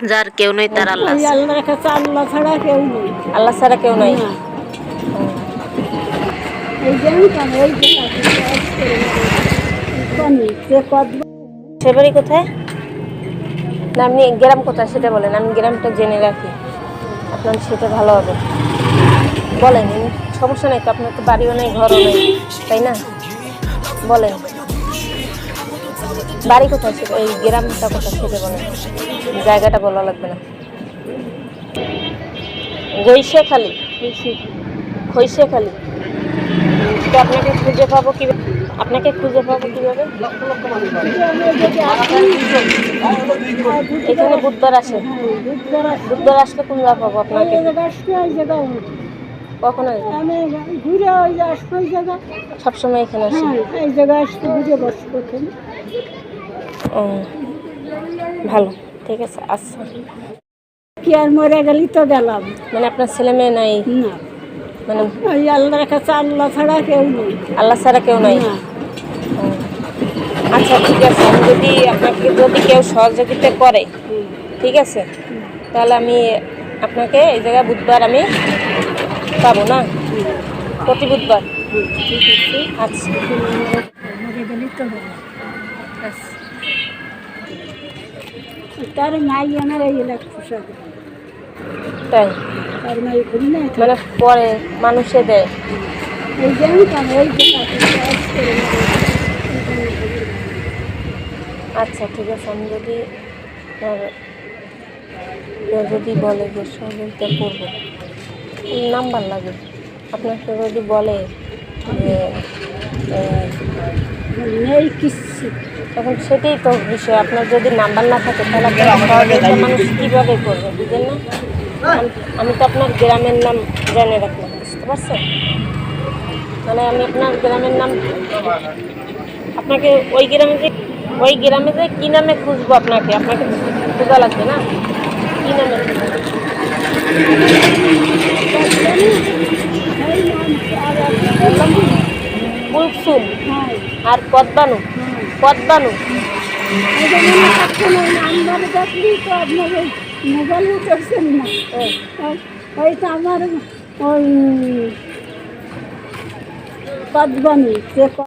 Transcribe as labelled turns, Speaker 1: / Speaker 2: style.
Speaker 1: যার কেউ নেই তার আল্লাহ
Speaker 2: আল্লাহর কাছে আল্লাহ ছাড়া কেউ নেই।
Speaker 3: আল্লাহ ছাড়া কেউ নাই।
Speaker 2: সে
Speaker 3: বাড়ি কোথায়? না আপনি গ্রাম কোথায়? সেটা বলেন আমি গ্রামটা জেনে রাখি। আপনার সেটা ভালো হবে। বলেন সমস্যা নেই তো আপনার তো বাড়িও নেই ঘরও নেই তাই না? বলেন। বাড়ি কোথায় সেটা এই গ্রামটা কোথায় সেটা বলেন জায়গাটা বলা লাগবে না। গৈসে খালি তো আপনাকে খুঁজে পাবো কীভাবে? আপনাকে খুঁজে পাবো কীভাবে? এখানে বুধবার আসে। বুধবার আসলে কোন জায়গা পাবো আপনাকে? কখন আসবে?
Speaker 2: ঘুরে ওই আসব ওই জায়গা
Speaker 3: সবসময় এখানে আসি।
Speaker 2: হ্যাঁ এই জায়গায় আসতে ঘুরে বসবো
Speaker 3: ও ভালো ঠিক আছে আচ্ছা
Speaker 2: কি আর মরে গেলি তো গেলাম।
Speaker 3: মানে আপনার ছেলে মেয়ে নাই?
Speaker 2: না।
Speaker 3: মানে
Speaker 2: ওই আল্লাহর কাছে আল্লাহ ছাড়া কেউ নেই।
Speaker 3: আল্লাহ ছাড়া কেউ নাই? আচ্ছা ঠিক আছে আমি যদি আপনাকে যদি কেউ সহযোগিতা করে ঠিক আছে তাহলে আমি আপনাকে এই জায়গায় বুধবার আমি পাবো না? প্রতি বুধবার? আচ্ছা।
Speaker 2: তার মাই আমার এই এলাকা
Speaker 3: তাই?
Speaker 2: তার মাই ঘুরি না
Speaker 3: মানে পরে মানুষে দেয়?
Speaker 2: এই যে আমি এই করে
Speaker 3: আচ্ছা ঠিক আছে আমি যদি যদি বলে যে সহযোগিতা করব নাম্বার লাগে। আপনাকে যদি বলে যে
Speaker 2: নেই কিচ্ছু।
Speaker 3: এখন সেটাই তো বিষয়। আপনার যদি নাম্বার না থাকে তাহলে আপনার মানুষ কীভাবে করবে বুঝলেন না? আমি তো আপনার গ্রামের নাম জেনে রাখলাম বুঝতে পারছেন? মানে আমি আপনার গ্রামের নাম আপনাকে ওই গ্রামে যে ওই গ্রামে যে কী নামে খুঁজবো আপনাকে? আপনাকে খোঁজা লাগবে না? কী নামে? কুলসুম
Speaker 2: হ্যাঁ।
Speaker 3: আর পদ্মানু। পদ্মানু।
Speaker 2: পদ্মানু মনে তো আপনার ওই করছেন না। ওই তো আমার